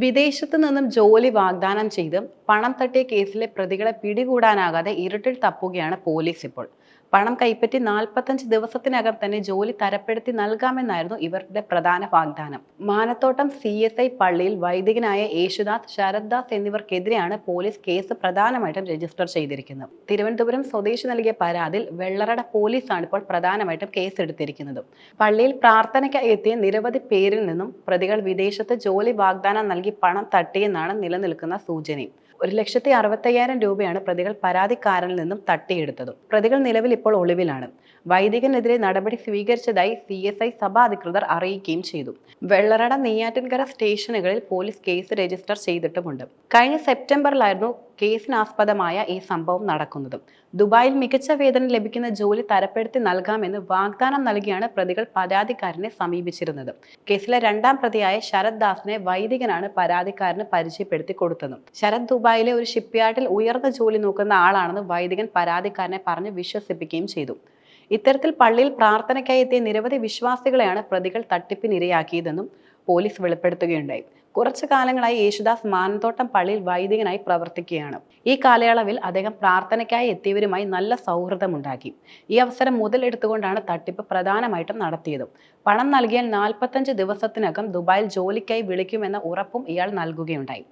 വിദേശത്ത് നിന്നും ജോലി വാഗ്ദാനം ചെയ്ത് പണം തട്ടിയ കേസിലെ പ്രതികളെ പിടികൂടാനാകാതെ ഇരുട്ടിൽ തപ്പുകയാണ് പോലീസ് ഇപ്പോൾ. പണം കൈപ്പറ്റി നാൽപ്പത്തഞ്ച് ദിവസത്തിനകം തന്നെ ജോലി തരപ്പെടുത്തി നൽകാമെന്നായിരുന്നു ഇവരുടെ പ്രധാന വാഗ്ദാനം. മാനത്തോട്ടം സി എസ് ഐ പള്ളിയിൽ വൈദികനായ യേശുദാസ് ശരദ്ദാസ് എന്നിവർക്കെതിരെയാണ് പോലീസ് കേസ് പ്രധാനമായിട്ടും രജിസ്റ്റർ ചെയ്തിരിക്കുന്നത്. തിരുവനന്തപുരം സ്വദേശി നൽകിയ പരാതിയിൽ വെള്ളറട പോലീസാണ് ഇപ്പോൾ പ്രധാനമായിട്ടും കേസെടുത്തിരിക്കുന്നത്. പള്ളിയിൽ പ്രാർത്ഥനയ്ക്ക് എത്തിയ നിരവധി പേരിൽ നിന്നും പ്രതികൾ വിദേശത്ത് ജോലി വാഗ്ദാനം നൽകി പണം തട്ടിയെന്നാണ് നിലനിൽക്കുന്ന സൂചനയും. ഒരു ലക്ഷത്തി അറുപത്തയ്യായിരം രൂപയാണ് പ്രതികൾ പരാതിക്കാരനിൽ നിന്നും തട്ടിയെടുത്തത്. പ്രതികൾ നിലവിൽ ഇപ്പോൾ ഒളിവിലാണ്. വൈദികനെതിരെ നടപടി സ്വീകരിച്ചതായി സി എസ് ഐ സഭാ അധികൃതർ അറിയിക്കുകയും ചെയ്തു. വെള്ളറട നെയ്യാറ്റിൻകര സ്റ്റേഷനുകളിൽ പോലീസ് കേസ് രജിസ്റ്റർ ചെയ്തിട്ടുമുണ്ട്. കഴിഞ്ഞ സെപ്റ്റംബറിലായിരുന്നു കേസിനാസ്പദമായ ഈ സംഭവം നടക്കുന്നതും. ദുബായിൽ മികച്ച വേതനം ലഭിക്കുന്ന ജോലി തരപ്പെടുത്തി നൽകാമെന്ന് വാഗ്ദാനം നൽകിയാണ് പ്രതികൾ പരാതിക്കാരനെ സമീപിച്ചിരുന്നത്. കേസിലെ രണ്ടാം പ്രതിയായ ശരത് ദാസിനെ വൈദികനാണ് പരാതിക്കാരന് പരിചയപ്പെടുത്തി കൊടുത്തത്. ശരത് ദുബായിലെ ഒരു ഷിപ്പ്യാർഡിൽ ഉയർന്ന ജോലി നോക്കുന്ന ആളാണെന്ന് വൈദികൻ പരാതിക്കാരനെ പറഞ്ഞ് വിശ്വസിപ്പിക്കുകയും ചെയ്തു. ഇത്തരത്തിൽ പള്ളിയിൽ പ്രാർത്ഥനയ്ക്കായി എത്തിയ നിരവധി വിശ്വാസികളെയാണ് പ്രതികൾ തട്ടിപ്പിനിരയാക്കിയതെന്നും പോലീസ് വെളിപ്പെടുത്തുകയുണ്ടായി. കുറച്ചു കാലങ്ങളായി യേശുദാസ് മാനന്തോട്ടം പള്ളിയിൽ വൈദികനായി പ്രവർത്തിക്കുകയാണ്. ഈ കാലയളവിൽ അദ്ദേഹം പ്രാർത്ഥനയ്ക്കായി എത്തിയവരുമായി നല്ല സൗഹൃദമുണ്ടാക്കി. ഈ അവസരം മുതലെടുത്തുകൊണ്ടാണ് തട്ടിപ്പ് പ്രധാനമായിട്ടും നടത്തിയത്. പണം നൽകിയാൽ നാൽപ്പത്തഞ്ച് ദിവസത്തിനകം ദുബായിൽ ജോലിക്കായി വിളിക്കുമെന്ന ഉറപ്പും ഇയാൾ നൽകുകയുണ്ടായി.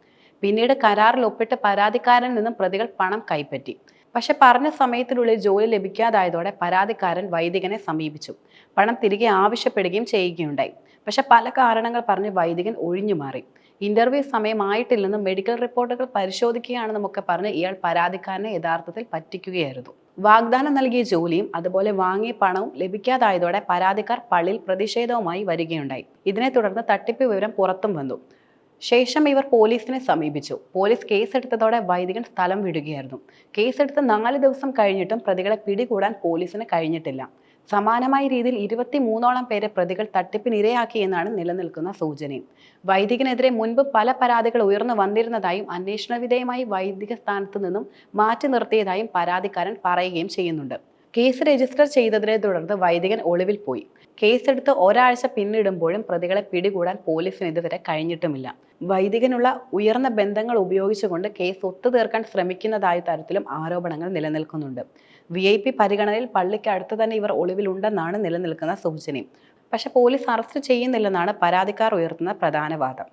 പിന്നീട് കരാറിൽ ഒപ്പിട്ട് പരാതിക്കാരനിൽ നിന്നും പ്രതികൾ പണം കൈപ്പറ്റി. പക്ഷെ പറഞ്ഞ സമയത്തിനുള്ളിൽ ജോലി ലഭിക്കാതായതോടെ പരാതിക്കാരൻ വൈദികനെ സമീപിച്ചു. പണം തിരികെ ആവശ്യപ്പെടുകയും ചെയ്യുകയുണ്ടായി. പക്ഷെ പല കാരണങ്ങൾ പറഞ്ഞ് വൈദികൻ ഒഴിഞ്ഞു മാറി. ഇന്റർവ്യൂ സമയമായിട്ടില്ലെന്നും മെഡിക്കൽ റിപ്പോർട്ടുകൾ പരിശോധിക്കുകയാണെന്നുമൊക്കെ പറഞ്ഞ് ഇയാൾ പരാതിക്കാരനെ യഥാർത്ഥത്തിൽ പറ്റിക്കുകയായിരുന്നു. വാഗ്ദാനം നൽകിയ ജോലിയും അതുപോലെ വാങ്ങിയ പണവും ലഭിക്കാതായതോടെ പരാതിക്കാർ പള്ളിയിൽ പ്രതിഷേധവുമായി വരികയുണ്ടായി. ഇതിനെ തുടർന്ന് തട്ടിപ്പ് വിവരം പുറത്തും വന്നു. ശേഷം ഇവർ പോലീസിനെ സമീപിച്ചു. പോലീസ് കേസെടുത്തതോടെ വൈദികൻ സ്ഥലം വിടുകയായിരുന്നു. കേസെടുത്ത് നാല് ദിവസം കഴിഞ്ഞിട്ടും പ്രതികളെ പിടികൂടാൻ പോലീസിന് കഴിഞ്ഞിട്ടില്ല. സമാനമായ രീതിയിൽ ഇരുപത്തി മൂന്നോളം പേരെ പ്രതികൾ തട്ടിപ്പിനിരയാക്കി എന്നാണ് നിലനിൽക്കുന്ന സൂചനയും. വൈദികനെതിരെ മുൻപ് പല പരാതികൾ ഉയർന്നു വന്നിരുന്നതായും അന്വേഷണ വിധേയമായി വൈദിക സ്ഥാനത്ത് നിന്നും മാറ്റി നിർത്തിയതായും പരാതിക്കാരൻ പറയുകയും ചെയ്യുന്നുണ്ട്. കേസ് രജിസ്റ്റർ ചെയ്തതിനെ തുടർന്ന് വൈദികൻ ഒളിവിൽ പോയി. കേസെടുത്ത് ഒരാഴ്ച പിന്നിടുമ്പോഴും പ്രതികളെ പിടികൂടാൻ പോലീസിന് ഇതുവരെ കഴിഞ്ഞിട്ടുമില്ല. വൈദികനുള്ള ഉയർന്ന ബന്ധങ്ങൾ ഉപയോഗിച്ചുകൊണ്ട് കേസ് ഒത്തുതീർക്കാൻ ശ്രമിക്കുന്നതായ തരത്തിലും ആരോപണങ്ങൾ നിലനിൽക്കുന്നുണ്ട്. വി ഐ പി പരിഗണനയിൽ പള്ളിക്ക് അടുത്ത് തന്നെ ഇവർ ഒളിവിലുണ്ടെന്നാണ് നിലനിൽക്കുന്ന സൂചനയും. പക്ഷെ പോലീസ് അറസ്റ്റ് ചെയ്യുന്നില്ലെന്നാണ് പരാതിക്കാർ ഉയർത്തുന്ന പ്രധാന വാദം.